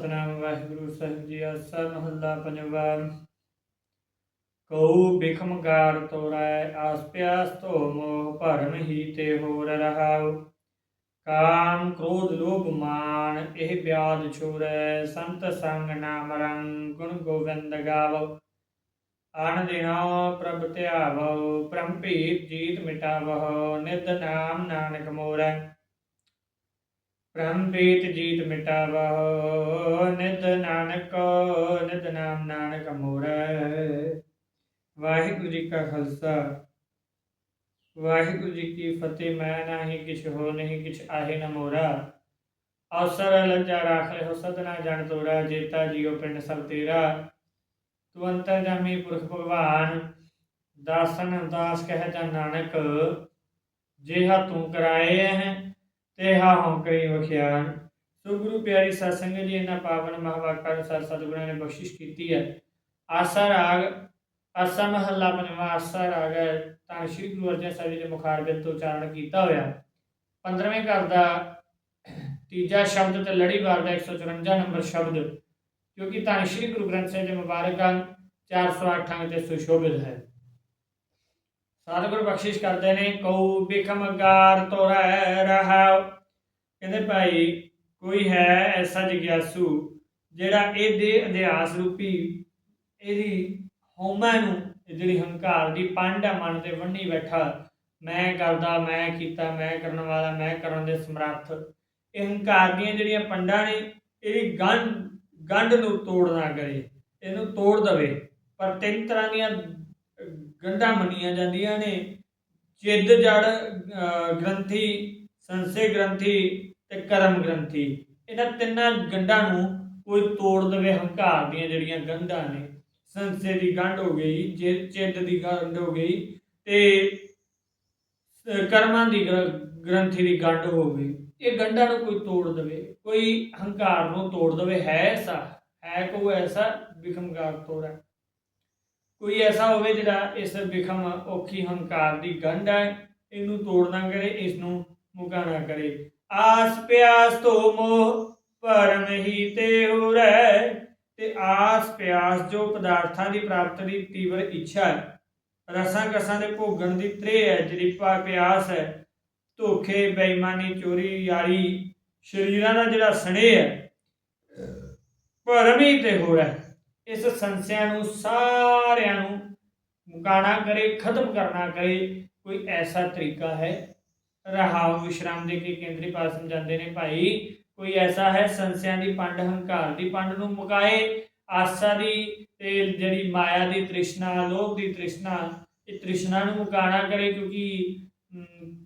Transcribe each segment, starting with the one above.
ਸਤਨਾਮ ਵਾਹਿਗੁਰੂ ਸਾਹਿਬ ਜੀ ਆਸਾ ਮਹੱਲਾ ਪੰਜਵਾ। ਕਉ ਬਿਖਮ ਤੋਰੈ, ਆਸ ਪਿਆਸ ਧੋ ਮੋਹ ਭਰਮ ਹੀ ਤੇ ਹੋਰ ਰਹਾਉ। ਕਾਮ ਕ੍ਰੋਧ ਲੋਭ ਮਾਨ ਇਹ ਬਿਆਦ ਛੋਰੈ, ਸੰਤ ਸੰਗ ਨਾਮ ਰੰਗ, ਗੁਣ ਗੋਵਿੰਦ ਗਾਵੋ। ਆਨ ਦਿਨੋ ਪ੍ਰਭ ਧਿਆਵੋ ਪ੍ਰਮ ਜੀਤ ਮਿਟਾਵੋ, ਨਿਤ ਨਾਮ ਨਾਨਕ ਮੋਰੈ। ਪ੍ਰਮ ਭੀਤ ਜੀਤ ਮਿਟਾਵੋ ਨਿਤ ਨਾਨਕ ਨਿਤ ਨਾਮ ਨਾਨਕ ਮੋਰੈ। ਵਾਹਿਗੁਰੂ ਜੀ ਕਾ ਖਾਲਸਾ, ਵਾਹਿਗੁਰੂ ਜੀ ਕੀ ਫਤਿਹ, ਮੈਂ ਨਾਹੀ ਕਿਛ ਹੋ ਨਹੀਂ, ਕਿਛ ਆਹੇ ਨ ਮੋਰਾ। ਅਵਸਰ ਲੱਜਾ ਰਾਖ ਲੈ ਹੋ ਸਦਨਾ ਜਨ ਤੋਰਾ, ਜੇਤਾ ਜੀਉ ਪਿੰਡ ਸਭ ਤੇਰਾ। ਤੂੰ ਅੰਤਰ ਪੁਰਖ ਭਗਵਾਨ, ਦਾਸਨ ਦਾਸ ਕਹਿ ਜਾ ਨਾਨਕ, ਜਿਹਾ ਤੂੰ ਕਰਾਏ ਹੈ ਤੇਹਾ ਹਉ ਕਰੀ ਵਖਿਆਨ। ਸੋ ਗੁਰੂ ਪਿਆਰੀ ਸਾਧ ਜੀ, ਇਹਨਾਂ ਪਾਵਨ ਮਹਾਵਾਕਾਂ ਅਨੁਸਾਰ ਸਤਿਗੁਰਾਂ ਨੇ ਬਖਸ਼ਿਸ਼ ਕੀਤੀ ਹੈ। ਆਸਾ ਰਾਗ, ਆਸਾ ਮਹੱਲਾ ਪੰਜਵਾਂ ਆਸਾ ਰਾਗ ਹੈ, ਤਾਂ ਸ਼੍ਰੀ ਗੁਰੂ ਅਰਜਨ ਸਾਹਿਬ ਜੀ ਦੇ ਮੁਖਾਰਬਿੰਦ ਤੋਂ ਉਚਾਰਨ ਕੀਤਾ ਹੋਇਆ। 15ਵੇਂ ਘਰ ਦਾ ਤੀਜਾ ਸ਼ਬਦ ਤੇ ਲੜੀਵਾਰ ਦਾ 154 ਨੰਬਰ ਸ਼ਬਦ ਕਿਉਂਕਿ ਤਾਂ ਸ਼੍ਰੀ ਗੁਰੂ ਗ੍ਰੰਥ ਸਾਹਿਬ ਦੇ ਮੁਬਾਰਕਾਂ ਅੰਗ 408 ਅੰਗ ਤੇ ਸੁਸ਼ੋਭਿਤ ਹੈ। ਸਤਿਗੁਰ ਬਖਸ਼ਿਸ਼ ਕਰਦੇ ਨੇ, ਕਉ ਬਿਖਮ ਤੋਰੈ ਰਹਾਉ। ਕਹਿੰਦੇ ਭਾਈ, ਕੋਈ ਹੈ ਐਸਾ ਜਿਗਿਆਸੂ ਜਿਹੜਾ ਇਹਦੇ ਅਧਿਆਸ ਰੂਪੀ ਇਹਦੀ ਹਉਮੈ ਨੂੰ ਜਿਹੜੀ ਹੰਕਾਰ ਦੀ ਪੰਡ ਹੈ ਮਨ ਤੇ ਵੰਨੀ ਬੈਠਾ, ਮੈਂ ਕਰਦਾ, ਮੈਂ ਕੀਤਾ, ਮੈਂ ਕਰਨ ਵਾਲਾ, ਮੈਂ ਕਰਨ ਦੇ ਸਮਰੱਥ। ਇਹ ਹੰਕਾਰ ਦੀਆਂ ਜਿਹੜੀਆਂ ਪੰਡਾਂ ਨੇ ਇਹਦੀ ਗੰਢ ਗੰਢ ਨੂੰ ਤੋੜ ਨਾ ਕਰੇ, ਇਹਨੂੰ ਤੋੜ ਦਵੇ। ਪਰ ਤਿੰਨ ਤਰ੍ਹਾਂ ਦੀਆਂ ਗੰਢਾਂ ਮੰਨੀਆਂ ਜਾਂਦੀਆਂ ਨੇ। ਚਿੱਦ ਜੜ ਗ੍ਰੰਥੀ, ਸੰਸੇ ਗ੍ਰੰਥੀ ਤੇ ਕਰਮ ਗ੍ਰੰਥੀ। ਇਹਨਾਂ ਤਿੰਨਾਂ ਗੰਢਾਂ ਨੂੰ ਕੋਈ ਤੋੜ ਦੇਵੇ, ਹੰਕਾਰ ਦੀਆਂ ਜਿਹੜੀਆਂ ਗੰਢਾਂ ਨੇ। ਸੰਸੇ ਦੀ ਗੰਢ ਹੋ ਗਈ, ਚਿੱਦ ਦੀ ਗੰਢ ਹੋ ਗਈ ਤੇ ਕਰਮਾਂ ਦੀ ਗ੍ਰੰਥੀ ਦੀ ਗੰਢ ਹੋ ਗਈ। ਇਹ ਗੰਢਾਂ ਨੂੰ ਕੋਈ ਤੋੜ ਦੇਵੇ, ਕੋਈ ਹੰਕਾਰ ਨੂੰ ਤੋੜ ਦੇਵੇ, ਹੈ ਐਸਾ? ਹੈ ਕੋ ਐਸਾ? ਵਿਖਮਗਾਰ ਤੋੜਾ ਕੋਈ ਐਸਾ ਹੋਵੇ ਜਿਹੜਾ ਇਸ ਵਿਖਮ ਔਖੀ ਹੰਕਾਰ ਦੀ ਗੰਢ ਹੈ, ਇਹਨੂੰ ਤੋੜ ਨਾ ਕਰੇ ਇਸ ਨੂੰ ਮੁਕਾ ਨਾ ਕਰੇ। ਆਸ ਪਿਆਸ ਧੋ ਮੋਹ ਭਰਮ ਹੀ ਤੇ ਹੁਰੈ ਤੇ ਆਸ ਪਿਆਸ ਜੋ ਪਦਾਰਥਾਂ ਦੀ ਪ੍ਰਾਪਤ ਦੀ ਤੀਵਰ ਇੱਛਾ ਹੈ। ਰਸਾਂ ਕਸਾਂ ਦੇ ਭੋਗਣ ਦੀ ਤ੍ਰੇ ਹੈ, ਜਿਹੜੀ ਪਿਆਸ ਹੈ। ਧੋਖੇ, ਬੇਈਮਾਨੀ, ਚੋਰੀ, ਯਾਰੀ, ਸ਼ਰੀਰਾਂ ਦਾ ਜਿਹੜਾ ਸਣੇ ਹੈ, ਭਰਮ ਹੀ ਤੇ ਹੋ ਰਿਹਾ। ਇਸ ਸੰਸਿਆ ਨੂੰ ਸਾਰਿਆਂ ਨੂੰ ਮੁਕਾਣਾ ਕਰੇ, ਖਤਮ ਕਰਨਾ ਕਰੇ, ਕੋਈ ਐਸਾ ਤਰੀਕਾ ਹੈ? ਰਹਾਉ ਵਿਸ਼ਰਾਮ ਦੇ ਕੇ ਕੇਂਦਰੀ ਪਾਸ ਸਮਝਾਉਂਦੇ ਨੇ ਭਾਈ, ਕੋਈ ਐਸਾ ਹੈ ਸੰਸਿਆ ਦੀ ਪੰਡ, ਹੰਕਾਰ ਦੀ ਪੰਡ ਨੂੰ ਮੁਕਾਏ? ਆਸਾ ਦੀ ਤੇ ਜਿਹੜੀ ਮਾਇਆ ਦੀ ਤ੍ਰਿਸ਼ਨਾ, ਲੋਭ ਦੀ ਤ੍ਰਿਸ਼ਨਾ, ਇਹ ਤ੍ਰਿਸ਼ਨਾ ਨੂੰ ਮੁਕਾਣਾ ਕਰੇ ਕਿਉਂਕਿ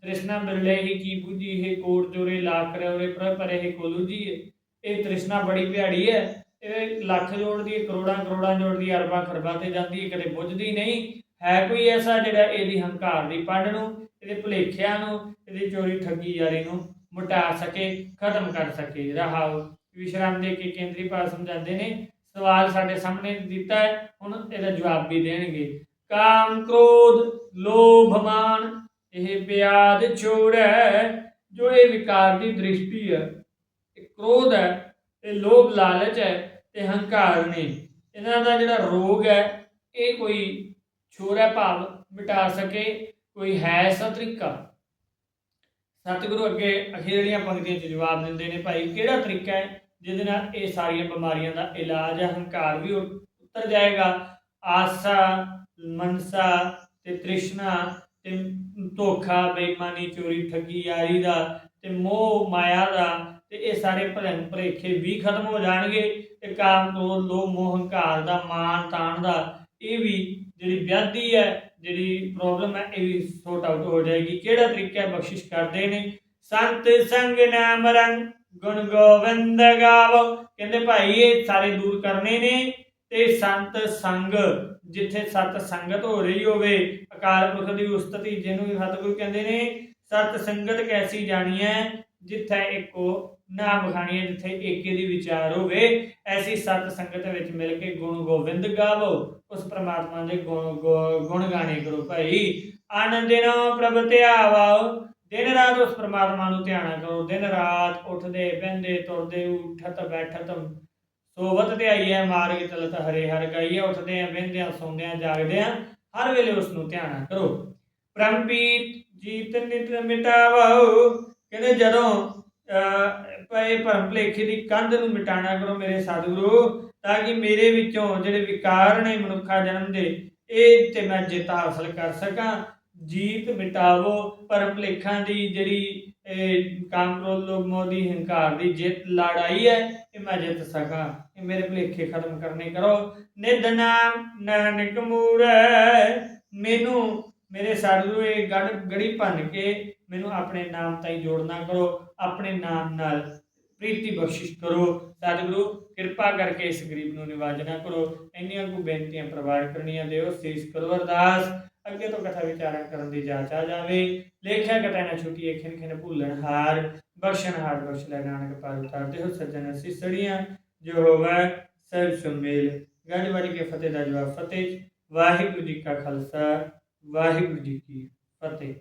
ਤ੍ਰਿਸ਼ਨਾ ਬਿਰਲੇ ਹੀ ਕੀ ਬੁੱਝੀ ਹੈ, ਕੋਟ ਜੋਰੇ ਲਾਖ ਰਹੇ ਪਰੇ ਕੋਲੂ ਜੀ ਇਹ ਤ੍ਰਿਸ਼ਨਾ ਬੜੀ ਭਿਆੜੀ ਹੈ। ਇਹ ਲੱਖ ਜੋੜਦੀ ਹੈ ਕਰੋੜਾਂ ਕਰੋੜਾਂ ਜੋੜਦੀ ਹੈ ਅਰਬਾਂ ਖਰਬਾਂ ਤੇ ਜਾਂਦੀ ਹੈ, ਕਦੇ ਬੁੱਝਦੀ ਨਹੀਂ। ਹੈ ਕੋਈ ਐਸਾ ਜਿਹੜਾ ਇਹਦੀ ਹੰਕਾਰ ਦੀ ਪੰਡ ਨੂੰ, ਇਹਦੇ ਭੁਲੇਖਿਆਂ ਨੂੰ, ਇਹਦੀ ਚੋਰੀ ਠੱਗੀ ਯਾਰੀ ਨੂੰ ਮਿਟਾ ਸਕੇ, ਖਤਮ ਕਰ ਸਕੇ? ਰਹਾਉ ਵਿਸ਼ਰਾਮ ਦੇ ਕੇ ਕੇਂਦਰੀ ਭਾਸ਼ਾ ਸਮਝਾਉਂਦੇ ਨੇ। ਸਵਾਲ ਸਾਡੇ ਸਾਹਮਣੇ ਦਿੱਤਾ ਹੈ, ਹੁਣ ਇਹਦਾ ਜਵਾਬ ਵੀ ਦੇਣਗੇ। ਕਾਮ ਕ੍ਰੋਧ, ਲੋਭ ਮਾਨ ਇਹ ਬਿਆਦ ਛੋੜੈ ਜੋ ਇਹ ਵਿਕਾਰ ਦੀ ਦ੍ਰਿਸ਼ਟੀ ਹੈ। ਇਹ ਕ੍ਰੋਧ ਹੈ, ਇਹ ਲੋਭ ਲਾਲਚ ਹੈ ਤੇ ਹੰਕਾਰ ਨੇ ਇਹਨਾਂ ਦਾ ਜਿਹੜਾ ਰੋਗ ਹੈ, ਇਹ ਕੋਈ ਛੋੜਾ ਭਾਵ ਮਿਟਾ ਸਕੇ, ਕੋਈ ਹੈ ਐਸਾ ਤਰੀਕਾ? ਸਤਿਗੁਰੂ ਅੱਗੇ ਅਖੀਰਲੀਆਂ ਪੰਕਤੀਆਂ 'ਚ ਜਵਾਬ ਦਿੰਦੇ ਨੇ ਭਾਈ, ਕਿਹੜਾ ਤਰੀਕਾ ਹੈ ਜਿਹਦੇ ਨਾਲ ਇਹ ਸਾਰੀਆਂ ਬਿਮਾਰੀਆਂ ਦਾ ਇਲਾਜ ਹੈ? ਹੰਕਾਰ ਵੀ ਉ- ਉਤਰ ਜਾਏਗਾ, ਆਸਾ, ਮਨਸਾ ਤੇ ਤ੍ਰਿਸ਼ਨਾ ਤੇ ਧੋਖਾ, ਬੇਈਮਾਨੀ, ਚੋਰੀ, ਠੱਗੀ, ਯਾਰੀ ਦਾ ਤੇ ਮੋਹ, ਮਾਇਆ ਦਾ ਤੇ ਇਹ ਸਾਰੇ ਭਲਮ ਭਰੇਖੇ ਵੀ ਖਤਮ ਹੋ ਜਾਣਗੇ ਤੇ ਕਾਮ ਕ੍ਰੋਧ ਲੋਭ, ਮੋਹ, ਹੰਕਾਰ ਦਾ ਮਾਨ ਤਾਣ ਦਾ ਇਹ ਵੀ ਜਿਹੜੀ ਵਿਆਧੀ ਹੈ, ਜਿਹੜੀ ਪ੍ਰੋਬਲਮ ਹੈ, ਇਹ ਵੀ ਸੌਟ ਆਊਟ ਹੋ ਜਾਏਗੀ। ਕਿਹੜਾ ਤਰੀਕਾ ਹੈ, ਬਖਸ਼ਿਸ਼ ਕਰਦੇ ਨੇ? ਸੰਤ ਸੰਗ ਨਾਮ ਰੰਗ ਗੁਣ ਗੋਬਿੰਦ ਗਾਵੋ। ਕਹਿੰਦੇ ਭਾਈ, ਇਹ ਸਾਰੇ ਦੂਰ ਕਰਨੇ ਨੇ ਤੇ ਸੰਤ ਸੰਗ, ਜਿੱਥੇ ਸਤ ਸੰਗਤ ਹੋ ਰਹੀ ਹੋਵੇ, ਅਕਾਲ ਪੁਰਖ ਦੀ ਉਸਤਤੀ ਜਿਹਨੂੰ ਵੀ ਸਤਿਗੁਰੂ ਕਹਿੰਦੇ ਨੇ, ਸਤ ਸੰਗਤ ਕੈਸੀ ਜਾਣੀ ਹੈ? ਜਿੱਥੇ ਇੱਕੋ ਨਾਮ ਖਾਣੀ ਜਿੱਥੇ ਏਕੇ ਦੀ ਵਿਚਾਰ ਹੋਵੇ, ਐਸੀ ਸਤ ਸੰਗਤ ਵਿੱਚ ਮਿਲ ਕੇ ਗੁਣ ਗੋਬਿੰਦ ਗਾਵੋ। ਉਸ ਪ੍ਰਮਾਤਮਾ ਦੇ ਗੁਣ ਗੁਣ ਗਾਣੇ ਕਰੋ ਭਾਈ। ਆਨੰਦ ਪ੍ਰਭ ਧਿਆਵੋ ਦਿਨ ਰਾਤ ਉਸ ਪ੍ਰਮਾਤਮਾ ਨੂੰ ਧਿਆਨਾ ਕਰੋ। ਦਿਨ ਰਾਤ ਉੱਠਦੇ, ਬਹਿੰਦੇ, ਤੁਰਦੇ, ਉਠਤ, ਬੈਠਤ। ਸੋਵਤ ਤੇ ਆਈ ਮਾਰਗ ਤਲਤ ਹਰੇ ਹਰ ਗਾਈਏ ਉੱਠਦੇ ਆ, ਬਹਿੰਦੇ ਆ, ਸੌਂਦੇ ਆ, ਜਾਗਦੇ ਆ। ਹਰ ਵੇਲੇ ਉਸ ਨੂੰ ਧਿਆਨਾ ਕਰੋ। ਪ੍ਰੰਪੀਤ ਜੀਤ ਨਿਤ ਮਿਟਾਵੋ ਕਹਿੰਦੇ ਜਦੋਂ ਅਹ, ਪਏ ਭਰਮ ਭੁਲੇਖੇ ਦੀ ਕੰਧ ਨੂੰ ਮਿਟਾਣਾ ਕਰੋ ਮੇਰੇ ਸਤਿਗੁਰੂ ਤਾਂ ਕਿ ਮੇਰੇ ਵਿੱਚੋਂ ਜਿਹੜੇ ਵਿਕਾਰ ਨੇ ਮਨੁੱਖਾ ਜਨਮ ਦੇ ਇਹ ਤੇ ਮੈਂ ਜਿੱਤ ਹਾਸਲ ਕਰ ਸਕਾਂ। ਜੀਤ ਮਿਟਾਵੋ ਭਰਮ ਭੁਲੇਖਾਂ ਦੀ ਜਿਹੜੀ ਕਾਮ ਕ੍ਰੋਧ ਲੋਭ ਮੋਹ ਦੀ ਹੰਕਾਰ ਦੀ ਜਿੱਤ ਲੜਾਈ ਹੈ ਇਹ ਮੈਂ ਜਿੱਤ ਸਕਾਂ। ਇਹ ਮੇਰੇ ਭੁਲੇਖੇ ਖਤਮ ਕਰਨੇ ਕਰੋ। ਨਿਧ ਨਾਮ ਨਾਨਕ ਮੂਰੈ ਮੈਨੂੰ ਮੇਰੇ ਸਤਿਗੁਰੂ ਇਹ ਗੜ ਗੜੀ ਭੰਨ ਕੇ ਮੈਨੂੰ ਆਪਣੇ ਨਾਮ ਤਾਈਂ ਜੋੜਨਾ ਕਰੋ, ਆਪਣੇ ਨਾਮ ਨਾਲ ਪ੍ਰੀਤੀ ਬਖਸ਼ਿਸ਼ ਕਰੋ। ਸਤਿਗੁਰੂ, ਕਿਰਪਾ ਕਰਕੇ ਇਸ ਗਰੀਬ ਨੂੰ ਨਿਵਾਜਣਾ ਕਰੋ। ਇੰਨੀਆਂ ਕੁ ਬੇਨਤੀਆਂ ਪ੍ਰਵਾਨ ਕਰਨੀਆਂ ਦਿਓ, ਸੀਸ ਕਰੋ ਅਰਦਾਸ। ਅੱਗੇ ਤੋਂ ਕਥਾ ਵਿਚਾਰਾਂ ਕਰਨ ਦੀ ਜਾਚ ਆ ਜਾਵੇ। ਲੇਖਿਆ ਕਟਾ ਨਾ ਖਿਨ ਖਿਨ ਭੁੱਲਣ ਹਾਰ। ਬਖਸ਼ਣ ਹਾਰ ਬਖਸ਼ ਲੈ ਨਾਨਕ ਪਾਰ ਉਤਾਰਦੇ ਹੋ ਸੱਜਣ ਸਿਸੜੀਆਂ ਜੋ ਹੋਵੇ ਸਭ ਸੁਮੇਲ। ਗੱਜ ਵੱਜ ਕੇ ਫਤਿਹ ਦਾ ਜਵਾਬ, ਫਤਿਹ। ਵਾਹਿਗੁਰੂ ਜੀ ਕਾ ਖਾਲਸਾ, ਵਾਹਿਗੁਰੂ ਜੀ ਕੀ ਫਤਿਹ।